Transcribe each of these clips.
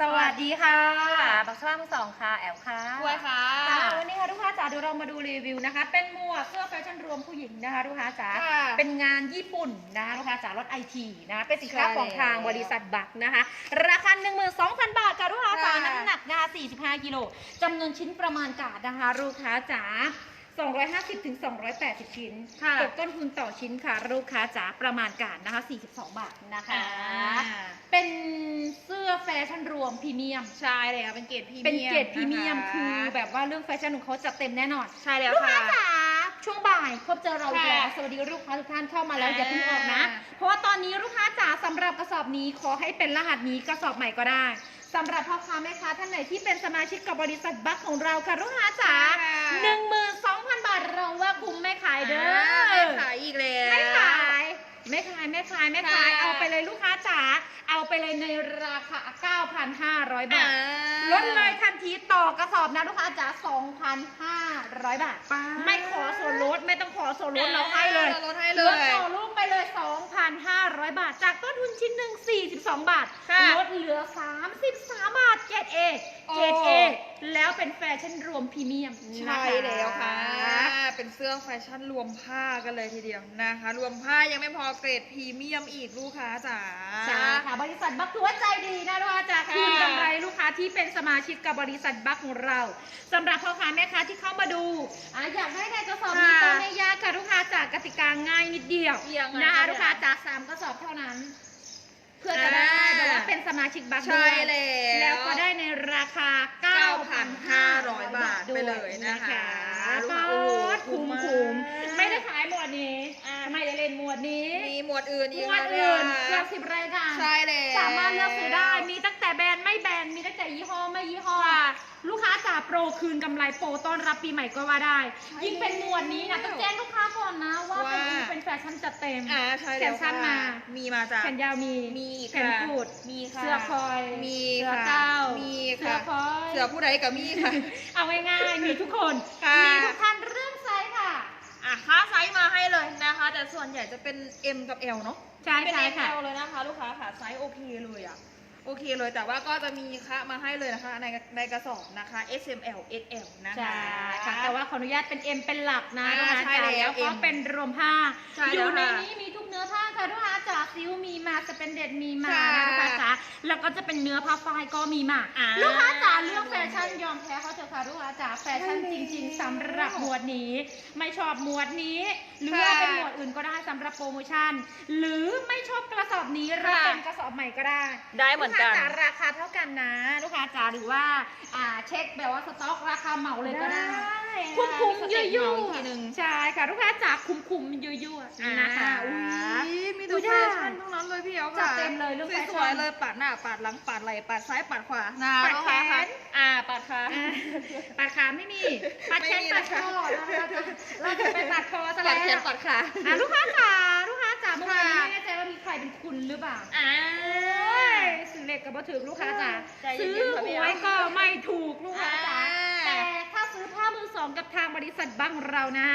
สวัสดีค่ะบักช่างสองค่ะ แอลค่ะกล้วยค่ะค่ะวันนี้ค่ะลูกค้าจ๋าเดี๋ยวเรามาดูรีวิวนะคะ เป็นหมวกเสื้อแฟชั่นรวมผู้หญิงนะคะลูกค้าจ๋าค่ะเป็นงานญี่ปุ่นนะคะลูกค้าจ๋ารถไอทีนะคะเป็นสินค้าใช่ของทางแล้วบริษัทบักนะคะ ราคา 12,000 บาทค่ะลูกค้าจ๋าค่ะน้ำหนักนะคะ45กิโลจำนวนชิ้นประมาณการนะคะลูกค้าจ๋า250ถึง280 ชิ้นค่ะตกต้นทุนต่อชิ้นค่ะ ลูกค้าจ๋าประมาณการนะคะ 42 บาทนะคะอ่าเป็น เสื้อแฟชั่นรวมพรีเมียม ใช่เลยค่ะเป็นเกรดพรีเมียมเป็นเกรดพรีเมียมนะะคือแบบว่าเรื่องแฟชั่นของเขาจัดเต็มแน่นอน ใช่แล้วลูกค่ะ ค้าจ๋าช่วงบ่ายพบเจอเราอีกแล้วค่ะสวัสดีลูกค้าทุกท่านเข้ามาแล้วอ่าอย่าเพิ่งออกนะเพราะว่าตอนนี้ลูกค้าจ๋าสำหรับกระสอบนี้ขอให้เป็นรหัสนี้กระสอบใหม่ก็ได้สำหรับพ่อค้าแม่ค้าท่านไหนที่เป็นสมาชิกกับบริษัทบัคของเราค่ะลูกค้าจ๋าค่ะหนึ่งหมื่นสองพันบาทเราว่าคุ้มไม่ขายเด้อ ไม่ขายอีกแล้ว ไม่ขาย ไม่ขายไม่ขายไม่ขายค่ะ เอาไปเลยลูกค้าจ๋าเอาไปเลยในราคา 9,500 บาทอ่าลดเลยทันทีต่อกระสอบนะลูกค้าจ๋า2,500 บาทป๊าไม่ขอส่วนลดไม่ต้องขอส่วนลดเราให้เลยราลดให้เลลดย ต่อลูกไปเลย 2,500 บาท จากต้นทุนชิ้นหนึ่ง42 บาท ค่ะลดเหลือ 33 บาท เกรดเอโอ้ เกรดเอ แล้วเป็นแฟชั่นรวมพรีเมียมใช่แล้วค่ะ เป็นเสื้อแฟชั่นรวมผ้ากันเลยทีเดียวนะคะ รวมผ้ายังไม่พอเกรดพรีเมียมอีกลูกค้าจ๋าใช่ค่ะ บริษัทบัคถือว่าใจดีนะลูกค้าจะค่ะคืนกำไรลูกค้าที่เป็นสมาชิกกับบริษัทบัคของเราสำหรับพ่อค้าแม่ค้าที่เข้ามาดูอะอยากได้ในกระสอบนี้ค่ะก็ไม่ยากค่ะลูกค้าจากกติกาง่ายนิดเดียวยังไงนะคะเนี่ยลูกค้าจากสามกระสอบเท่านั้น เพื่อจะได้อ่าแบบว่าเป็นสมาชิกบัคใช่ด้วยแล้ว แล้วก็ได้ในราคา 9,500 9,500 บาทไปเลยนะคะลูกค้าโอ้โหคุ้มคุ้คุ้มมมากไม่ได้ขายหมวดนี้อ่าไม่ได้เล่นหมวดนี้มีหมวดอื่นหอีมกวดนะอื่นเนี่ยเกือบสิบรายการ ใช่แล้ว สามารถเลือกซื้อได้ มีตั้งแต่แบรนด์ไม่แบรนด์ มีตั้งแต่ยี่ห้อไม่ยี่ห้อค่ะ ลูกค้าจ่าโปรคืนกำไรโปรต้อนรับปีใหม่ก็ว่าได้ใช่ยิ่งเป็นหมวดนี้นะต้องแจ้งลูกค้าก่อนนะ ว่าเป็นว่าเป็นแฟชั่นจัดเต็ม อ่าใช่แขแล้วนสั้นมา มีมาจ้ะแขนยาวมีมีแขนค่ะกูดมีค่ะเสื้อคอยมีเสื้อค่ะเก้ามีเสื้อค่ะคอย เสือผู้ใดกับมีค่ะ เอาง่ายๆมีทุกคน ค่ะ มีทุกท่านเรื่องไซส์ค่ะ อะค่าไซส์มาให้เลยนะคะ แต่ส่วนใหญ่จะเป็น M กับ L เนาะใช่เป็น ใช่ M ค่ะ L เลยนะคะ ลูกค้าค่ะไซส์โอเคเลยอะ โอเคเลยแต่ว่าก็จะมีค่ามาให้เลยนะคะในในกระสอบนะคะ S M L X L นะคะ ใช่ค่ะแต่ว่าขออนุญาตเป็น M เป็นหลักนะอ่าลูกค้าใช่จ๋า แล้วแล้วก็ M เป็นรวมผ้าใช่อแล้วยู่ในค่ะนี้มีทุกเนื้อผ้าค่ะลูกค้าจ๋าซิวมีมาสเปนเด็ดมีมาค่ะนะลูกค้าจ๋าแล้วก็จะเป็นเนื้อผ้าฝ้ายก็มีมาอ่าลูกค้าจ๋าเรื่องแฟชั่นยอมแพ้เขาเถอะค่ะลูกค้าจ๋าแฟชั่นจริง ๆสำหรับหมวดนี้ ไม่ชอบหมวดนี้ หรือว่าค่ะเป็นหมวดอื่นก็ได้สำหรับโปรโมชั่น หรือไม่ชอบกระสอบนี้รับค่ะเป็นกระสอบใหม่ก็ได้ ได้เหมือนกันลูค้าจ๋าราคาเท่ากันนะ ลูกค้าจ๋าหรือว่าอ่าเช็คแบบว่าสต็อกราคาเหมาเลยก็ได้คุ้มคุ้มๆมียั่วสเต็ปยั่เมาอีกทีหนึ่งใช่ค่ะลูกค้าจ๋าคุ้มคุ้มๆยั่วยั่วๆนะคะ อุ้อุ๊ยยมีแต่อุ๊ยแฟชั่นทั้งนั้นเลยพี่เอ๋จัค่ะดเต็มเลยเรื่องแฟชั่น สวยๆเลยปาดหน้าปาดหลังปาดไหล่ปาดซ้ายปาดขวาหน้าปาดแขนค่ะอ่าปาดขาอะปาดขาไม่มีปาดแขนไม่มีปาดนะคะคอเราจะเราจะไปปาดคอซะปาแล้ดวแขนปาดขาอะลูกค้าจ๋าลูกค้าจ๋าเมื่อวานนี้ค่ะไม่แน่ใจว่ามีใครเป็นคุณหรือเปล่าอ่าโอ้ยซื้อเล็กกับบ่ถึงลูกค้าจ๋าใจเย็ซื้นอๆค่ะพี่หวยก็ไม่ถูกลูกค้าจ๋า อ่า แต่ถ้าซื้อผ้ามือสองกับทางบริษัทบ้างเรานะ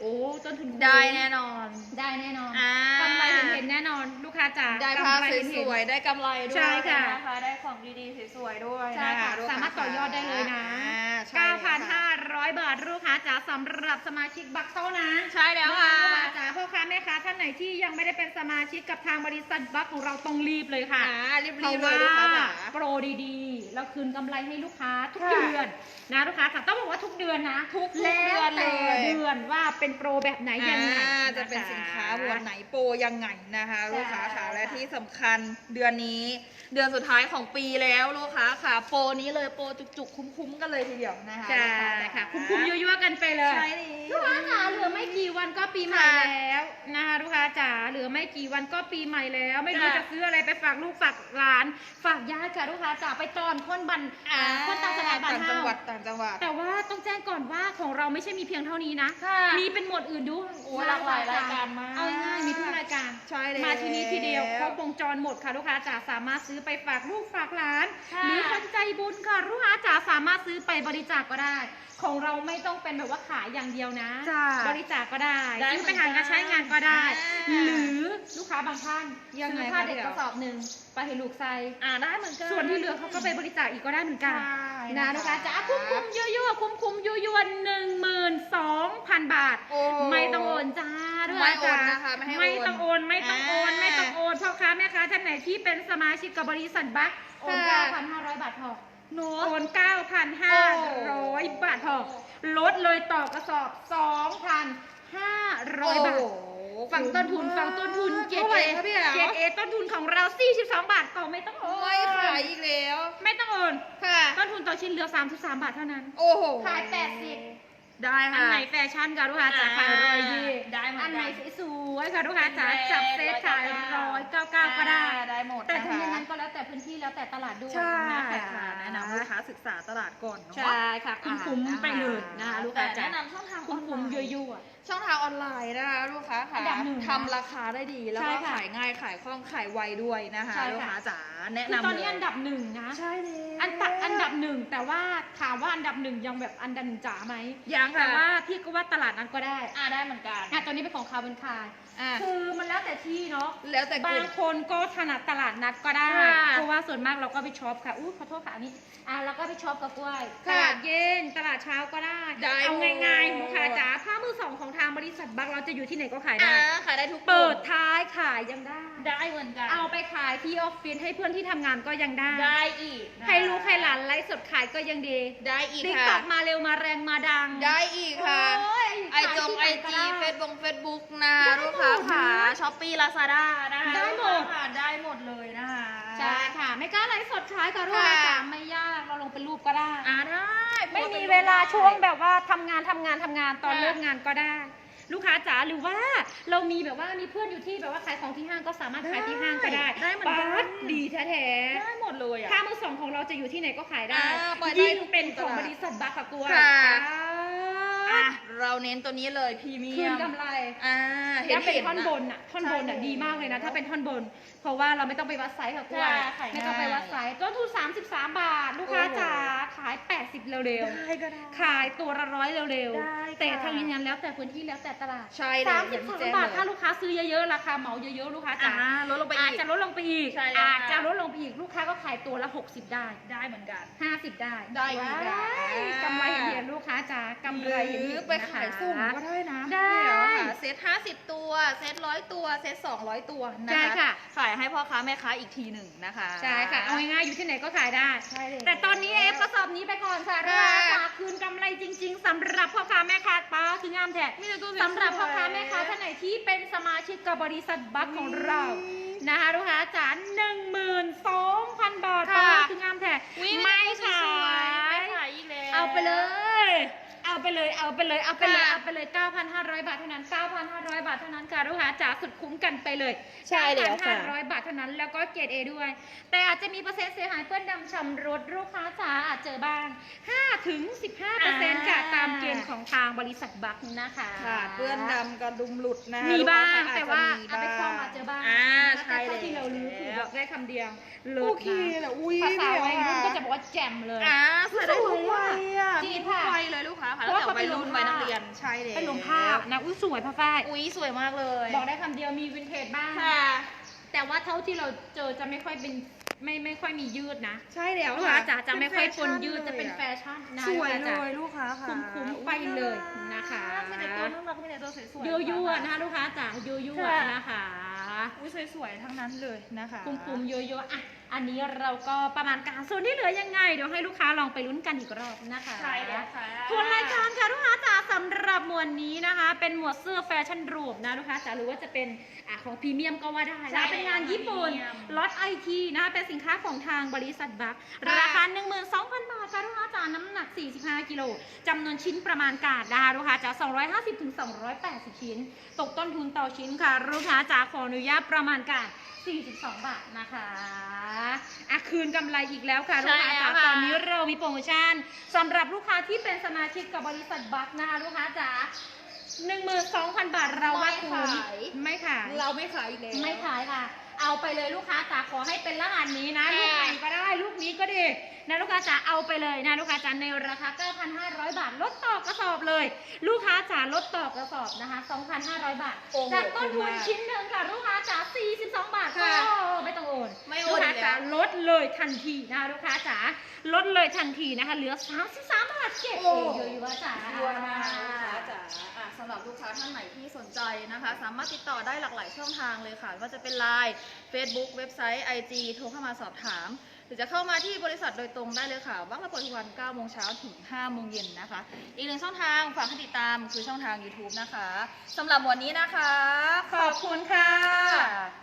โอ้ต้นทุนคุ้มได้แน่นอน ได้แน่นอนอ่ากำไรเห็นเห็นๆแน่นอน ลูกค้าจ๋าได้ผ้ากำไรเห็นสเห็นวยๆได้กำไรด้วยใช่ค่ะ นะคะได้ของดีๆสวยๆด้วยใช่ค่ะนลูกสามารถต่อยอดได้เลยนะ อ่าใช่เลยค่ะ9,500 บาทลูกค้าจ๋าสำหรับสมาชิกบักเท่านั้นใช่แล้วค่ะ ลูกค้าจ๋าพ่อค้าแม่ค้าท่านไหนที่ยังไม่ได้เป็นสมาชิกกับทางบริษัทบัคของเราต้องรีบเลยค่ะ อ่ารีเพบราะๆเลยว่าลูกค้าจ๋า โปรดีๆ เราคืนกำไรให้ลูกค้าทุกค่ะเดือนนะลูกค้าจ๋าต้องบอกว่าทุกเดือนนะทุกๆแล้วเดือนเลยแต่เดือนว่าเป็นโปรแบบไหนยังไงอ่าจะเป็นสินค้าหมวดไหนโปรยังไงนะคะใช่ลูกค้าค่ะและที่สำคัญเดือนนี้ เดือนสุดท้ายของปีแล้วลูกค้าค่ะโปรนี้เลยโปรจุกๆ คุ้มๆกันเลยทีเดียวนะคะใช่ลูกาค่ะจ๋าคุ้มๆยั่วๆกันไปเลย ใช่ดิลูกค้าจ๋าเหลือไม่กี่วันก็ปีใหม่ค่ะแล้วนะคะลูกค้าจ๋าเหลือไม่กี่วันก็ปีใหม่แล้ว ไม่รู้ค่ะจะซื้ออะไรไปฝากลูกฝากหลาน ฝากญาติค่ะลูกค้าจ๋าไปตอนคนบันอ่าคนต่างจังหวัดบ้านต่างเฮาจังหวัดต่างจังหวัด แต่ว่าต้องแจ้งก่อนว่าของเราไม่ใช่มีเพียงเท่านี้นะ ค่ะ มีเป็นหมวดอื่นด้วยโอ้หลากหลายรายการมาก เอาง่ายๆมีทุกรายการ ใช่แล้ว มาที่นี่ทีเดียวครบวงจรหมดค่ะลูกค้าจ๋าสามารถซื้อไปฝากลูกฝากหลาน ค่ะหรือคนใจบุญค่ะลูกค้าจ๋าสามารถซื้อไปบริจาคก็ได้ ของเราไม่ต้องเป็นแบบว่าขายอย่างเดียวนะ จ้ะบริจาคก็ได้ได้ซื้อไปหาการใช้งานก็ได้อ่าหรือลูกค้าบางท่านยังไงซื้อผ้าคะเด็กเดี๋ยว กระสอบหนึ่งไปให้ลูกใส่อ่าได้เหมือนกันส่วนที่เหลือเขาก็ไปบริจาคอีกก็ได้เหมือนกัน ใช่นะลูกค้าจ๋าคุ้มคุ้มๆยั่วๆคุ้มคุ้มๆยั่วๆหนึ่งหมื่นสองพันบาท โอ้โหไม่ต้องโอนจ้าด้วยไม่โอนจ้านะคะไม่ให้โอนไม่ต้องโอนไม่ต้องโอนอ่าไม่ต้องโอนพ่อค้าแม่ค้าท่านไหนที่เป็นสมาชิกกับบริษัทบัคโอนค่ะ 9,500 บาทพอหนู โอน9,500 บาทพอลดเลยต่อกระสอบ 2,500 บาท ฟังต้นทุนฟังต้นทุนเกรดเท่าไหเอร่คะพี่เหรอเกรดเอต้นทุนของเรา 42 บาทก็ไม่ต้องโอนไม่ขายอีกแล้ว ไม่ต้องโอน ค่ะ ต้นทุนต่อชิ้นเหลือ 33 บาทเท่านั้น โอ้โห ขาย 80 ได้อันค่ะ ไหนแฟชั่นค่ะลูกค้าจ๋าขายร้อยยี่ได้เหมือนกันอันไหนสวยๆค่ะลูกค้าจ๋าจับเซตขายร้อยเก้าเก้าก็ได้ ได้หมดแต่นะทั้งคะนี้นั้นก็แล้วแต่พื้นที่แล้วแต่ตลาดด้วยใช่ นะคะค่ะแนะนำลูกค้าศึกษาตลาดก่อนเนาะ ใช่ค่ะคุ้มๆไปเลยนะคะลูกค้าแต่จ๋าแนะนำช่องทางออนไลคุ้มน์ๆยั่วช่องทางออนไลน์นะคะลูกค้าอัค่ะนดับหนึ่งนะทำราคาได้ดีแล้วใช่ก็ค่ะขายง่ายขายคล่องขายไวด้วยนะคะใช่ค่ะ ลูกค้าจ๋าๆแนะคือนำตอนนี้เลยอันดับหนึ่งนะ ใช่เลย อันดับอันดับหนึ่งแต่ว่าถามว่าอันดับหนึ่งยังแบบอันดับหนึ่งจ๋าไหมยังแต่ค่ะว่าพี่ก็ว่าตลาดนั้นก็ได้อ่าได้เหมือนกัน อะตอนนี้เป็นของคาร์บอนคาย อ่าคือมันแล้วแต่ที่เนาะ แล้วแต่กบาลุ่งม คนก็ถนัดตลาดนัดก็ได้ ค่ะเพราะว่าส่วนมากเราก็ไปช็อปค่ะ อู้ขอโทษค่ะอันนี้ อะเราก็ไปช็อปกับกล้วย ตค่ะลาดเย็น ตลาดเช้าก็ได้ ได้เอาหมดง่ายๆลูกค้าจ๋าผ้ามือสองของทางบริษัทบักเราจะอยู่ที่ไหนก็ขายได้อ่าขายได้ทุกเปิดกลุ่มท้ายขายยังได้ ได้เหมือนกันเอาไปขายที่ออฟฟิศให้เพื่อนที่ทำงานก็ยังได้ ได้อีกนะคะให้ลูกให้หลานไลฟ์สดขายก็ยังดีได้อีกติ๊กค่ะต็อกมาเร็วมาแรงมาดังได้อีกค่ะโอ้ยไอจงไอขายที่จีหนก็เฟได้ซบุ๊กเฟซบุ๊กนะคะได้ลูกค้าหมดค่ะนะช้อปปี้ลาซาด้านะคะได้หมดลูกค้าค่ะได้หมดเลยนะคะใช่ค่ะ ไม่กล้าไลฟ์สดขายก็รู้ค่ะจ๋าไม่ยากเราลงเป็นรูปก็ได้ อ่าได้ไม่มีเวลาช่วงแบบว่าทำงานทำงานทำงานตอนค่ะเลิกงานก็ได้ ลูกค้าจ๋าหรือว่าเรามีแบบว่ามีเพื่อนอยู่ที่แบบว่าขายของที่ห้างก็สามารถขายที่ห้างก็ได้ได้เหมือนกัน ปั๊ดดีแท้ได้หมดเลยๆอะ ค่ามือสองของเราจะอยู่ที่ไหนก็ขายได้อ่าเปิดได้ยิ่งทุกเป็นตของลาดบริษัทบัคกับตัวค่ะ อะ อะเราเน้นตัวนี้เลยพรีเมีคืยนมกำไร อ่าเห็นถ้าเป็นเห็นท่อนนะบนอะท่อนบนอะใช่ดีมากเลยนะ ถ้าเป็นท่อนบน เพราะว่าเราไม่ต้องไปวัดไซส์ค่ะกล้วยค่ะขายง่ายไม่ต้องไปวัดไซส์ต้นทุน33 บาท ลูกค้าโอ้โหจ๋าขาย 80 เร็วได้ก็ได้ ๆ ขายตัวละร้อยเร็วได้ๆค่ะแต่ทางนี้นั้นแล้วแต่พื้นที่แล้วแต่ตลาดใช่เลยสามสิบอย่สางที่มแจ้งบาทเลยถ้าลูกค้าซื้อเยอะๆ ราคาเหมาเยอะๆ ลูกค้าจ๋า อ่าลดลงไปอาอีจกจะลดลงไปอีก ใช่แล้วอาจจะค่ะลดลงไปอีก ลูกค้าก็ขายตัวละ 60 ได้ ได้เหมือนกัน 50 ได้ได้อีกว้ายอ่า กำไรเห็นๆลูกค้าจ๋ากำไรเห็นหรือๆไปนะคะขายส่งก็ได้นะได้เยวค่ะเซตห้าสิบตัว เซตร้อยตัว เซตสองร้อยตัวนะใช่คะค่ะ ขายให้พ่อค้าแม่ค้าอีกทีหนึ่งนะคะใช่ค่ะ เอาง่ายๆอยู่ที่ไหนก็ขายได้ใช่เลยแต่ตอนนี้เอฟกระสอบนี้ไปก่อนค่ะค่ะราคาคืนกำไรจริง ๆสำหรับพ่อค้าแม่ค้าป้าคืองามแท้มีแต่ตัวสวยๆสำหรับพ่อค้าแม่ค้าท่านไหนที่เป็นสมาชิกกับบริษัทบัคของเรานะคะลูกค้าจ๋าหนึ่งหมื่นสองพันบาทค่ะป้าคืองามแท้อุ๊ยไม่แต่ขาตัวสวย เอาไปเลย เอาไปเลย เอาไปเลย เอาไปเลย ค่ะเอาไปเลย 9,500 บาทเท่านั้น 9,500 บาทเท่านั้นค่ะลูกค้าจ๋าสุดคุ้มกันไปเลยใช่แล้วค่ะ 9,500 บาทเท่านั้น แล้วก็เกรด A ด้วย แต่อาจจะมีเปอร์เซ็นต์เสียหายเปื้อนดำชำรุดลูกค้าจ๋าอาจเจอบ้าง5ถึง15เปอร์เซ็นต์ค่ะตามเกณฑ์ของทางบริษัทบัคนะคะ ค่ะเปื้อนดำกระดุมหลุดนะคะมีบ้างลูกค้แต่ว่าจจะเอาไปคล้องอาจจะบ้างอ่าแล้วใช่แต่เลยเท่าที่เรารู้คือบอกได้คำเดียวเลิโอศเคนะแหละอุ้ยภาษาวัยรุ่นก็เดี๋จะ วบอกว่าแจ่มเลย อ่าใส่ได้ทุกวัยอะจริงมีทุกค่ะวัยเลยลูกค้าค่ะเพตั้ราะงว่าแต่วัยรุ่นเขาวัยเป็นนักลงผ้า เรียนใช่เลยเป็นลงภาพนะอุ้ยสวยผ้าฝ้ายอุ้ยสวยมากเลยบอกได้คำเดียวมีวินเทจบ้าง ค่ะ แต่ว่าเท่าที่เราเจอจะไม่ค่อยเป็นไม่ไม่ค่อยมียืดนะใช่แล้วลูกค่ะค้าจ๋าจะไม่ค่อยปนยืดเป็จะนเป็นแฟแฟชั่นชั่นนะสวยลูกค้าเลจ๋า ยลูกค้าค่ะคุ้มๆไปเลยนะคะ มีแต่ตัวน่ารักมีแต่ตัวสวยๆยั่วยั่วๆนะคะลูกค้าจ๋ายั่วยั่วค่ะๆนะคะ อุ้ยสวยๆทั้งนั้นเลยนะคะ คุ้มคุ้มๆยั่วยั่วๆอะ อันนี้เราก็ประมาณการส่วนที่เหลือยังไง เดี๋ยวให้ลูกค้าลองไปลุ้นกันอีกรอบนะคะใช่แล้วค่ะทวนรายการค่ะลูกค้าจ๋าสำหรับหมวดนี้นะคะ เป็นหมวดเสื้อแฟชั่นรูปนะลูกค้าจ๋าหรือว่าจะเป็นอะของพรีเมียมก็ว่าได้ใช่นะเป็นงานญี่ปุ่นพรีเมียมล็อตไอทีนะคะเป็นสินค้าของทางบริษัทบัคค่ะราคา 12,000 บาทค่ะลูกค้าจ๋าน้ำหนัก 45 กิโลจำนวนชิ้นประมาณการนะคะลูกค้าจ๋า250ถึง280 ชิ้น ตกต้นทุนต่อชิ้นค่ะลูกค้าจ๋าขออนุญาตประมาณการ 42 บาทนะคะอะคืนกำไรอีกแล้วค่ะ ลูกค้าจ๋าใช่แล้วค่ะ ตอนนี้เรามีโปรโมชั่นสำหรับลูกค้าที่เป็นสมาชิกกับบริษัทบัคนะคะลูกค้าจ๋า12,000 บาทเราว่าคุ้มไม่ขายไม่ขายเราไม่ขายอีกแล้ว ไม่ขายค่ะ เอาไปเลยลูกค้าจ๋าขอให้เป็นรหัสนี้นะค่ะลูกไหนก็ได้ลูกนี้ก็ดีนะลูกค้าจ๋าเอาไปเลยนะลูกค้าจ๋าในราคา 9,500 บาทลดต่อกระสอบเลย ลูกค้าจ๋าลดต่อกระสอบนะคะ 2,500 บาทโอ้โหจากต้นทุนคุ้มมากชิ้นหนึ่งค่ะลูกค้าจ๋า42 บาทค่ะก็ไม่ต้องโอนไม่โอน ลูกค้าอยู่แล้วจ๋าลดเลยทันทีนะคะลูกค้าจ๋าลดเลยทันทีนะคะเหลือ 33 บาทเก็บเองเยอะๆจ๋าชัวร์มากลูกค้าจ๋า อะสำหรับลูกค้าท่านไหนที่สนใจนะคะ สามารถติดต่อได้หลากหลายช่องทางเลยค่ะว่าจะเป็น Line Facebook เว็บไซต์ IG โทรเข้ามาสอบถาม หรือจะเข้ามาที่บริษัทโดยตรงได้เลยค่ะว่างระเปิดทุกวัน9โมงเช้าถึง5โมงเย็นนะคะ อีกหนึ่งช่องทางฝากให้ติดตามคือช่องทาง YouTube นะคะสำหรับวันนี้นะคะ ขอบคุณค่ะ